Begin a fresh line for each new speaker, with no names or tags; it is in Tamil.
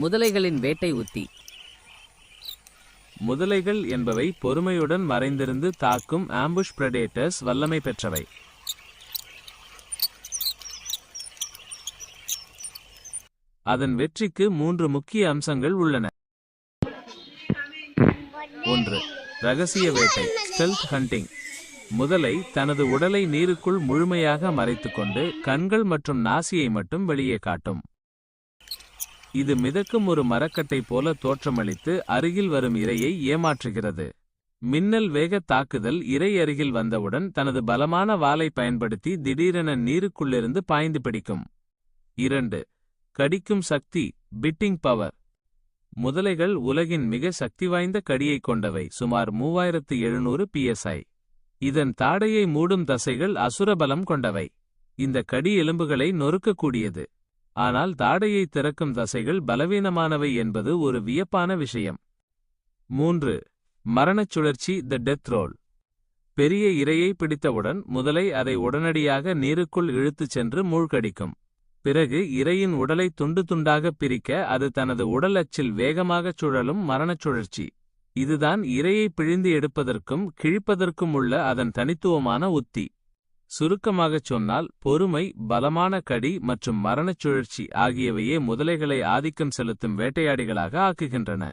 முதலைகளின் வேட்டை உத்தி.
முதலைகள் என்பவை பொறுமையுடன் மறைந்திருந்து தாக்கும் ஆம்புஷ் பிரடேட்டர்ஸ் வல்லமை பெற்றவை. அதன் வெற்றிக்கு மூன்று முக்கிய அம்சங்கள் உள்ளன. ஒன்று ரகசிய வேட்டை ஸ்டெல்த் ஹண்டிங் முதலை தனது உடலை நீருக்குள் முழுமையாக மறைத்துக்கொண்டு கண்கள் மற்றும் நாசியை மட்டும் வெளியே காட்டும். இது மிதக்கும் ஒரு மரக்கட்டை போல தோற்றமளித்து அருகில் வரும் இரையை ஏமாற்றுகிறது. மின்னல் வேக தாக்குதல் இரை அருகில் வந்தவுடன் தனது பலமான வாலை பயன்படுத்தி திடீரென நீருக்குள்ளிருந்து பாய்ந்து பிடிக்கும். இரண்டு கடிக்கும் சக்தி பிட்டிங் பவர். முதலைகள் உலகின் மிக சக்தி வாய்ந்த கடியைக் கொண்டவை சுமார் மூவாயிரத்து எழுநூறு பிஎஸ்ஐ இதன் தாடையை மூடும் தசைகள் அசுரபலம் கொண்டவை. இந்த கடி எலும்புகளை நொறுக்கக்கூடியது. ஆனால் தாடையை திறக்கும் தசைகள் பலவீனமானவை என்பது ஒரு வியப்பான விஷயம். மூன்று மரணச் சுழற்சி த டெத் ரோல் பெரிய இரையை பிடித்தவுடன் முதலை அதை உடனடியாக நீருக்குள் இழுத்துச் சென்று மூழ்கடிக்கும். பிறகு இரையின் உடலை துண்டு துண்டாகப் பிரிக்க அது தனது உடல் அச்சில் வேகமாகச் சுழலும் மரணச் சுழற்சி. இதுதான் இரையை பிழிந்து எடுப்பதற்கும் கிழிப்பதற்கும் உள்ள அதன் தனித்துவமான உத்தி. சுருக்கமாகச் சொன்னால் பொறுமை பலமான கடி மற்றும் மரணச் சுழற்சி ஆகியவையே முதலைகளை ஆதிக்கம் செலுத்தும் வேட்டையாடிகளாக ஆக்குகின்றன.